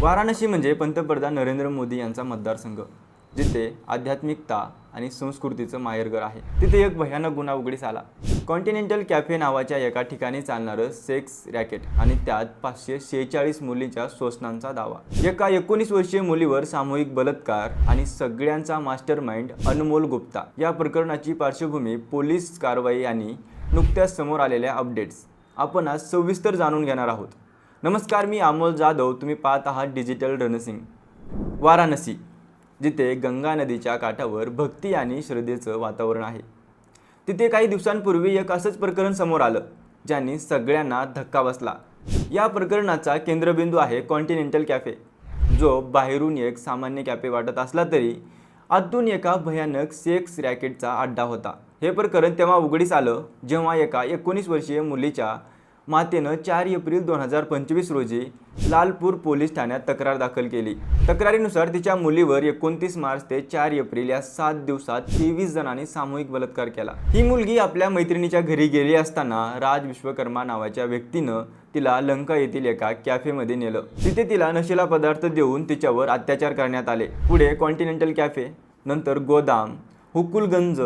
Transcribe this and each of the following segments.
वाराणसी म्हणजे पंतप्रधान नरेंद्र मोदी यांचा मतदारसंघ जिथे आध्यात्मिकता आणि संस्कृतीचं माहेरघर आहे. तिथे एक भयानक गुन्हा उघडीस आला. कॉन्टिनेंटल कॅफे नावाच्या एका ठिकाणी चालणारं सेक्स रॅकेट आणि त्यात पाचशे शेहेचाळीस मुलींच्या शोषणांचा दावा. एका एकोणीस वर्षीय मुलीवर सामूहिक बलात्कार आणि सगळ्यांचा मास्टर माइंड अनमोल गुप्ता. या प्रकरणाची पार्श्वभूमी पोलीस कारवाई आणि नुकत्याच समोर आलेल्या अपडेट्स आपण आज सविस्तर जाणून घेणार आहोत. नमस्कार मी अमोल जाधव. तुम्ही पाहत आहात डिजिटल रणसिंग. वाराणसी जिथे गंगा नदीच्या काठावर भक्ती आणि श्रद्धेचं वातावरण आहे. तिथे काही दिवसांपूर्वी एक असंच प्रकरण समोर आलं ज्यांनी सगळ्यांना धक्का बसला. या प्रकरणाचा केंद्रबिंदू आहे कॉन्टिनेंटल कॅफे. जो बाहेरून एक सामान्य कॅफे वाटत असला तरी आतून एका भयानक सेक्स रॅकेटचा अड्डा होता. हे प्रकरण तेव्हा उघडीस आलं जेव्हा एका एकोणीस वर्षीय मुलीच्या मातेनं चार एप्रिल दोन हजार पंचवीस रोजी लालपूर पोलीस ठाण्यात तक्रार दाखल केली. तक्रारीनुसार तिच्या मुलीवर एकोणतीस मार्च ते चार एप्रिल या सात दिवसात तेवीस जणांनी सामूहिक बलात्कार केला. ही मुलगी आपल्या मैत्रिणीच्या घरी गेली असताना राज विश्वकर्मा नावाच्या व्यक्तीनं तिला लंका येथील एका कॅफेमध्ये नेलं. तिथे तिला नशिला पदार्थ देऊन तिच्यावर अत्याचार करण्यात आले. पुढे कॉन्टिनेंटल कॅफे नंतर गोदाम हुकुलगंज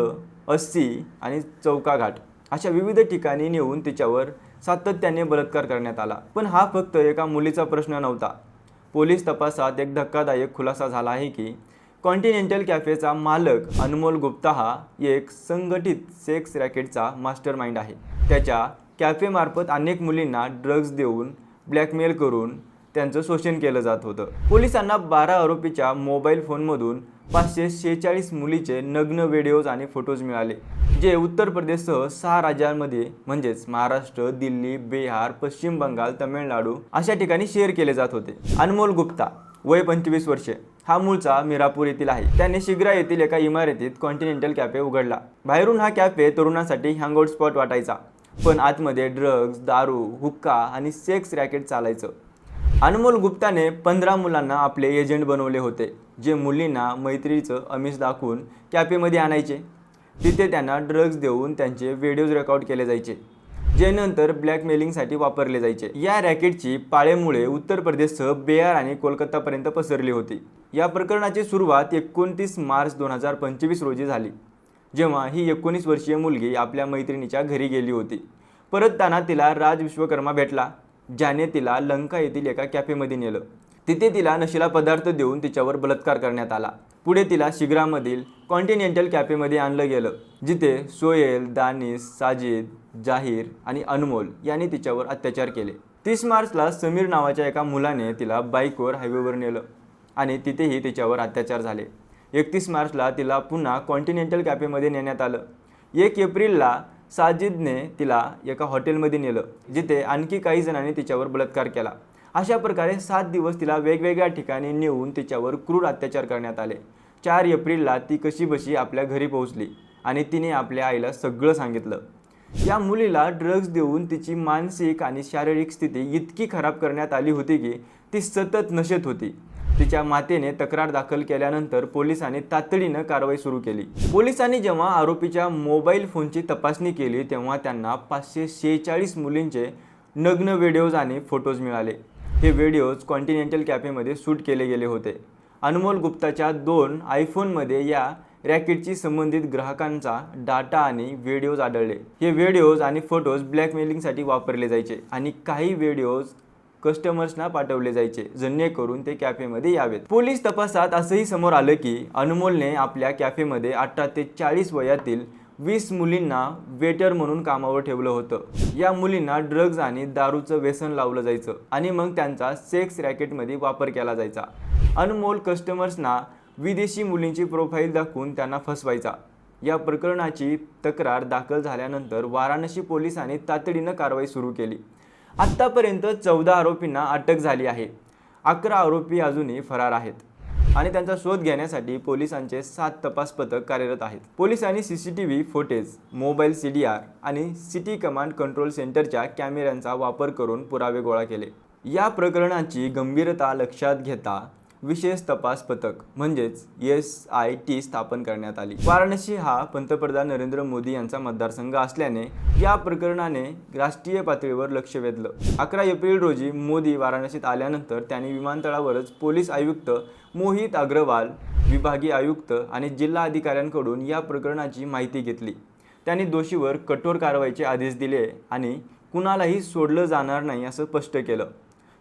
अस्सी आणि चौका घाट अशा विविध ठिकाणी नेऊन तिच्यावर सातत्याने बलात्कार करण्यात आला. पण हा फक्त एका मुलीचा प्रश्न नव्हता. पोलीस तपासात एक धक्कादायक खुलासा झाला आहे की कॉन्टिनेंटल कॅफेचा मालक अनमोल गुप्ता हा एक संघटित सेक्स रॅकेटचा मास्टर माइंड आहे. त्याच्या कॅफेमार्फत अनेक मुलींना ड्रग्ज देऊन ब्लॅकमेल करून त्यांचं शोषण केलं जात होतं. पोलिसांना बारा आरोपीच्या मोबाईल फोनमधून पाचशे शेहेचाळीस मुलीचे नग्न व्हिडिओज आणि फोटोज मिळाले जे उत्तर प्रदेशसह सहा राज्यांमध्ये म्हणजेच महाराष्ट्र दिल्ली बिहार पश्चिम बंगाल तमिळनाडू अशा ठिकाणी शेअर केले जात होते. अनमोल गुप्ता वय पंचवीस वर्षे हा मूळचा मिरापूर येथील आहे. त्याने शिग्रा येथील एका इमारतीत कॉन्टिनेंटल कॅफे उघडला. बाहेरून हा कॅफे तरुणांसाठी हँगआउट स्पॉट वाटायचा. पण आतमध्ये ड्रग्ज दारू हुक्का आणि सेक्स रॅकेट चालायचं. अनमोल गुप्ताने पंधरा मुलांना आपले एजंट बनवले होते जे मुलींना मैत्रीचं अमिष दाखवून कॅफेमध्ये आणायचे. तिथे त्यांना ड्रग्ज देऊन त्यांचे व्हिडिओज रेकॉर्ड केले जायचे जे नंतर ब्लॅकमेलिंगसाठी वापरले जायचे. या रॅकेटची पाळेमुळे उत्तर प्रदेशसह बिहार आणि कोलकातापर्यंत पसरली होती. या प्रकरणाची सुरुवात एकोणतीस मार्च दोन हजार पंचवीस रोजी झाली जेव्हा ही एकोणीस वर्षीय मुलगी आपल्या मैत्रिणीच्या घरी गेली होती. परतताना तिला राज विश्वकर्मा भेटला. ज्याने तिला लंका येथील एका कॅफेमध्ये नेलं. तिथे तिला नशीला पदार्थ देऊन तिच्यावर बलात्कार करण्यात आला. पुढे तिला शिग्रामधील कॉन्टिनेंटल कॅफेमध्ये आणलं गेलं जिथे सोहेल दानिस साजिद जाहीर आणि अनमोल यांनी तिच्यावर अत्याचार केले. तीस मार्चला समीर नावाच्या एका मुलाने तिला बाईकवर हायवेवर नेलं आणि तिथेही तिच्यावर अत्याचार झाले. एकतीस मार्चला तिला पुन्हा कॉन्टिनेंटल कॅफेमध्ये नेण्यात आलं. एक एप्रिलला साजिदने तिला एका हॉटेलमध्ये नेलं जिथे आणखी काही जणांनी तिच्यावर बलात्कार केला. अशा प्रकारे सात दिवस तिला वेगवेगळ्या ठिकाणी नेऊन तिच्यावर क्रूर अत्याचार करण्यात आले. चार एप्रिलला ती कशीबशी आपल्या घरी पोहोचली आणि तिने आपल्या आईला सगळं सांगितलं. या मुलीला ड्रग्ज देऊन तिची मानसिक आणि शारीरिक स्थिती इतकी खराब करण्यात आली होती की ती सतत नशेत होती. तिच्या मातेने तक्रार दाखल केल्यानंतर पोलिसांनी तातडीनं कारवाई सुरू केली. पोलिसांनी जेव्हा आरोपीच्या मोबाईल फोनची तपासणी केली तेव्हा त्यांना पाचशे शेहेचाळीस मुलींचे नग्न व्हिडिओज आणि फोटोज मिळाले. हे व्हिडिओज कॉन्टिनेंटल कॅफेमध्ये शूट केले गेले होते. अनमोल गुप्ताच्या दोन आयफोनमध्ये या रॅकेटची संबंधित ग्राहकांचा डाटा आणि व्हिडिओज आढळले. हे व्हिडिओज आणि फोटोज ब्लॅकमेलिंगसाठी वापरले जायचे आणि काही व्हिडिओज कस्टमर्सना पाठवले जायचे जेणेकरून ते कॅफेमध्ये यावेत. पोलीस तपासात असंही समोर आलं की अनमोलने आपल्या कॅफेमध्ये अठरा ते चाळीस वयातील वीस मुलींना वेटर म्हणून कामावर ठेवलं होतं. या मुलींना ड्रग्ज आणि दारूचं व्यसन लावलं जायचं आणि मग त्यांचा सेक्स रॅकेटमध्ये वापर केला जायचा. अनमोल कस्टमर्सना विदेशी मुलींची प्रोफाईल दाखवून त्यांना फसवायचा. या प्रकरणाची तक्रार दाखल झाल्यानंतर वाराणसी पोलिसांनी तातडीनं कारवाई सुरू केली. आत्तापर्यंत चौदा आरोपींना अटक झाली आहे. अकरा आरोपी अजूनही फरार आहेत आणि त्यांचा शोध घेण्यासाठी पोलिसांचे सात तपास पथक कार्यरत आहेत. पोलिसांनी C C T V footage mobile C D R आणि सिटी कमांड कंट्रोल सेंटरच्या कॅमेऱ्यांचा वापर करून पुरावे गोळा केले. या प्रकरणाची गंभीरता लक्षात घेता विशेष तपास पथक म्हणजेच एस आय टी स्थापन करण्यात आली. वाराणसी हा पंतप्रधान नरेंद्र मोदी यांचा मतदारसंघ असल्याने या प्रकरणाने राष्ट्रीय पातळीवर लक्ष वेधलं. अकरा एप्रिल रोजी मोदी वाराणसीत आल्यानंतर त्यांनी विमानतळावरच पोलीस आयुक्त मोहित अग्रवाल विभागीय आयुक्त आणि जिल्हा अधिकाऱ्यांकडून या प्रकरणाची माहिती घेतली. त्यांनी दोषीवर कठोर कारवाईचे आदेश दिले आणि कुणालाही सोडलं जाणार नाही असं स्पष्ट केलं.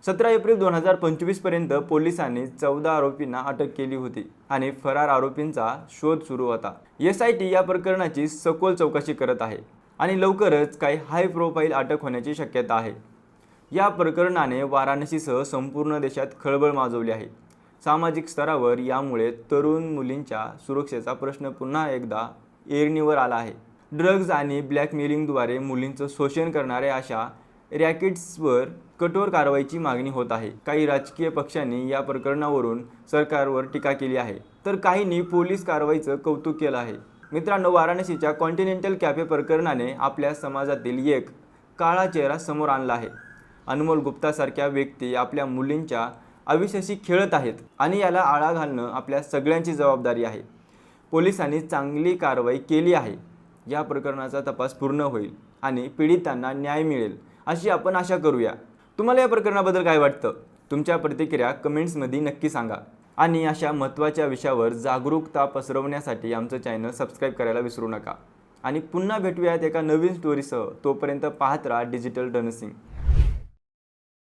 सतरा एप्रिल दोन हजार पंचवीसपर्यंत पोलिसांनी चौदा आरोपींना अटक केली होती आणि फरार आरोपींचा शोध सुरू होता. एस आय टी या प्रकरणाची सखोल चौकशी करत आहे आणि लवकरच काही हाय प्रोफाईल अटक होण्याची शक्यता आहे. या प्रकरणाने वाराणसीसह संपूर्ण देशात खळबळ माजवली आहे. सामाजिक स्तरावर यामुळे तरुण मुलींच्या सुरक्षेचा प्रश्न पुन्हा एकदा एरणीवर आला आहे. ड्रग्ज आणि ब्लॅकमेलिंगद्वारे मुलींचं शोषण करणाऱ्या अशा रॅकेट्सवर कठोर कारवाईची मागणी होत आहे. काही राजकीय पक्षांनी या प्रकरणावरून सरकारवर टीका केली आहे. तर काहींनी पोलीस कारवाईचं कौतुक केलं आहे. मित्रांनो वाराणसीच्या कॉन्टिनेंटल कॅफे प्रकरणाने आपल्या समाजातील एक काळा चेहरा समोर आणला आहे. अनमोल गुप्तासारख्या व्यक्ती आपल्या मुलींच्या आयुष्याशी खेळत आहेत आणि याला आळा घालणं आपल्या सगळ्यांची जबाबदारी आहे. पोलिसांनी चांगली कारवाई केली आहे. या प्रकरणाचा तपास पूर्ण होईल आणि पीडितांना न्याय मिळेल. अशी आपण आशा करूया. तुम्हाला या प्रकरणाबद्दल काय वाटतं? तुमच्या प्रतिक्रिया कमेंट्समध्ये नक्की सांगा. आणि अशा महत्त्वाच्या विषयावर जागरूकता पसरवण्यासाठी आमचं चॅनल सबस्क्राईब करायला विसरू नका. आणि पुन्हा भेटूयात एका नवीन स्टोरीसह तोपर्यंत पाहत राहा डिजिटल डनसिंग